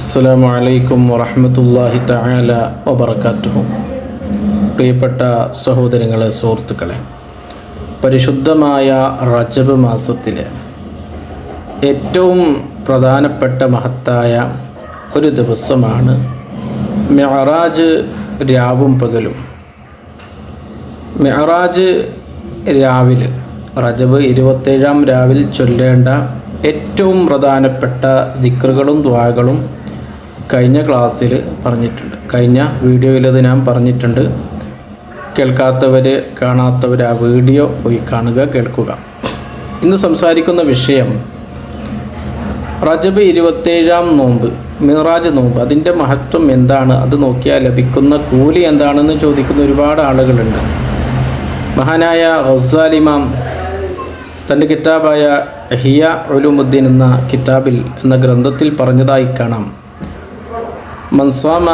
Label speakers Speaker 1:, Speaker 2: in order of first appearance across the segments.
Speaker 1: അസ്സലാമു അലൈക്കും വറഹമത്തല്ലാഹി തആല വബറകാതുഹു പ്രിയപ്പെട്ട സഹോദരങ്ങളെ സുഹൃത്തുക്കളെ പരിശുദ്ധമായ റജബ് മാസത്തിലെ ഏറ്റവും പ്രധാനപ്പെട്ട മഹത്തായ ഒരു ദിവസമാണ് മെഹറാജ് രാവും പകലും. മെഹറാജ് രാവിൽ റജബ് ഇരുപത്തേഴാം രാവിൽ ചൊല്ലേണ്ട ഏറ്റവും പ്രധാനപ്പെട്ട ദിക്റുകളും ദ്വാകളും കഴിഞ്ഞ ക്ലാസ്സിൽ പറഞ്ഞിട്ടുണ്ട്. കഴിഞ്ഞ വീഡിയോയിൽ അത് ഞാൻ പറഞ്ഞിട്ടുണ്ട്. കേൾക്കാത്തവർ കാണാത്തവർ ആ വീഡിയോ പോയി കാണുക കേൾക്കുക. ഇന്ന് സംസാരിക്കുന്ന വിഷയം റജബ് ഇരുപത്തേഴാം നോമ്പ് മിറാജ് നോമ്പ്. അതിന്റെ മഹത്വം എന്താണ്? അത് നോക്കിയാൽ ലഭിക്കുന്ന കൂലി എന്താണെന്ന് ചോദിക്കുന്ന ഒരുപാട് ആളുകളുണ്ട്. മഹാനായ ഹസാലിമാം തന്റെ കിതാബായ ഹിയ ഉലുമുദ്ദീൻ എന്ന കിതാബിൽ എന്ന ഗ്രന്ഥത്തിൽ പറഞ്ഞതായി കാണാം. മൻസാമ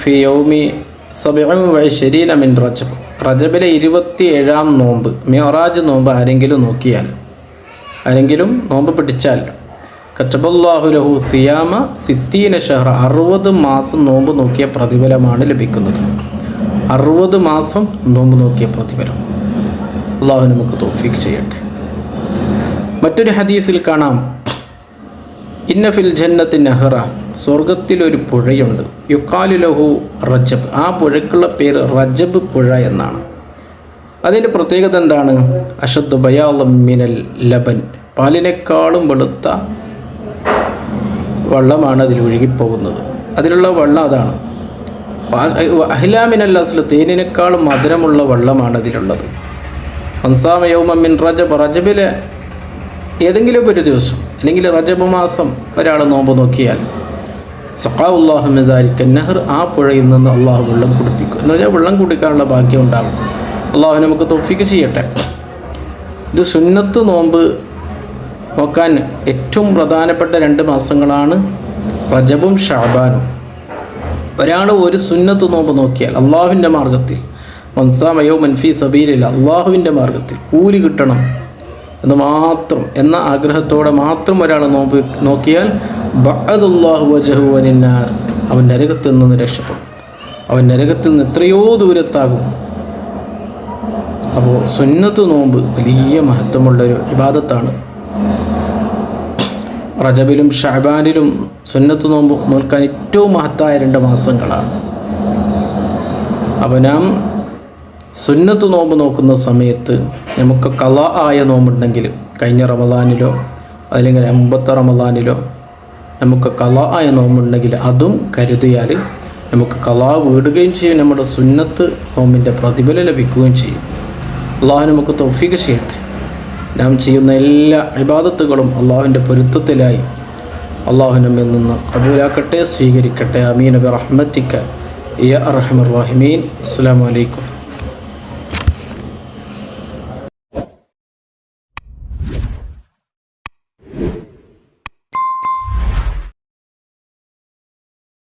Speaker 1: ഫി യൗമി സബിഅം വൈശരീന മിൻ റജബ്. റജബിലെ ഇരുപത്തി ഏഴാം നോമ്പ് മിറാജ് നോമ്പ് ആരെങ്കിലും നോക്കിയാൽ ആരെങ്കിലും നോമ്പ് പിടിച്ചാൽ കറ്റബല്ലാഹു ലഹു സിയാമ സിത്തീന ഷഹർ അറുപത് മാസം നോമ്പ് നോക്കിയ പ്രതിഫലമാണ് ലഭിക്കുന്നത്. അറുപത് മാസം നോമ്പ് നോക്കിയ പ്രതിഫലം. അള്ളാഹു നമുക്ക് തോഫീക്ക് ചെയ്യട്ടെ. മറ്റൊരു ഹദീസിൽ കാണാം. ഇന്നഫിൽ ജന്നത്തിൻ നെഹ്റ. സ്വർഗത്തിലൊരു പുഴയുണ്ട്. യുക്കാലു ലഹു റജബ്. ആ പുഴയ്ക്കുള്ള പേര് റജബ് പുഴ എന്നാണ്. അതിന്റെ പ്രത്യേകത എന്താണ്? അഷദ് ബയാളം മിനൽ ലബൻ. പാലിനേക്കാളും വെളുത്ത വള്ളമാണ് അതിൽ ഒഴുകിപ്പോകുന്നത്. അതിലുള്ള വെള്ളം അതാണ്. അഹ്ലാമിനൽ അസ്ല. തേനിനേക്കാളും മധുരമുള്ള വെള്ളമാണ് അതിലുള്ളത്. അൻസാമയൗമിൻ റജബ്. റജബിലെ ഏതെങ്കിലും ഒരു ദിവസം അല്ലെങ്കിൽ റജബ് മാസം ഒരാൾ നോമ്പ് നോക്കിയാൽ സഖാവുല്ലാഹുമിദാരിക്ക നെഹർ ആ പുഴയിൽ നിന്ന് അള്ളാഹു വെള്ളം കുടിപ്പിക്കും. എന്ന് പറഞ്ഞാൽ വെള്ളം കുടിക്കാനുള്ള ഭാഗ്യം ഉണ്ടാകും. അള്ളാഹു നമുക്ക് തൊഫിക്ക് ചെയ്യട്ടെ. ഇത് സുന്നത്ത് നോമ്പ് നോക്കാൻ ഏറ്റവും പ്രധാനപ്പെട്ട രണ്ട് മാസങ്ങളാണ് റജബും ഷാബാനും. ഒരാൾ ഒരു സുന്നത്ത് നോമ്പ് നോക്കിയാൽ അള്ളാഹുവിന്റെ മാർഗത്തിൽ മൻസാമയോ മൻഫി സബീലില്ല അള്ളാഹുവിന്റെ മാർഗത്തിൽ കൂലി കിട്ടണം എന്ന് മാത്രം എന്ന ആഗ്രഹത്തോടെ മാത്രം ഒരാൾ നോമ്പ് നോക്കിയാൽ അവൻ നരകത്തിൽ നിന്ന് രക്ഷപ്പെടും. അവൻ നരകത്തിൽ നിന്ന് എത്രയോ ദൂരത്താകും. അപ്പോൾ സുന്നത്ത് നോമ്പ് വലിയ മഹത്വമുള്ളൊരു വിവാദത്താണ് റജബിലും ഷഹബാനിലും സുന്നത്ത് നോമ്പ് നോൽക്കാൻ ഏറ്റവും മഹത്തായ രണ്ട് മാസങ്ങളാണ്. അപ്പോൾ നാം സുന്നത്ത് നോമ്പ് നോക്കുന്ന സമയത്ത് നമുക്ക് കല ആയ നോമ്പുണ്ടെങ്കിൽ കഴിഞ്ഞ റമദാനിലോ അല്ലെങ്കിൽ അമ്പത്ത റമദാനിലോ നമുക്ക് കല ആയ നോമ്പുണ്ടെങ്കിൽ അതും കരുതിയാൽ നമുക്ക് കലാ വീടുകയും ചെയ്യും. നമ്മുടെ സുന്നത്ത് നോമ്പിന്റെ പ്രതിഫലം ലഭിക്കുകയും ചെയ്യും. അള്ളാഹു നമുക്ക് തൗഫീഖ് ചെയ്യട്ടെ. നാം ചെയ്യുന്ന എല്ലാ ഇബാദത്തുകളും അള്ളാഹുവിന്റെ പൊരുത്തത്തിലായി അള്ളാഹു നമ്മിൽ നിന്ന് കബൂലാക്കട്ടെ സ്വീകരിക്കട്ടെ. അമീൻ റഹ്മത്തിക്ക. യ അറഹമർ റഹിമീൻ. അസ്സാം വലൈക്കും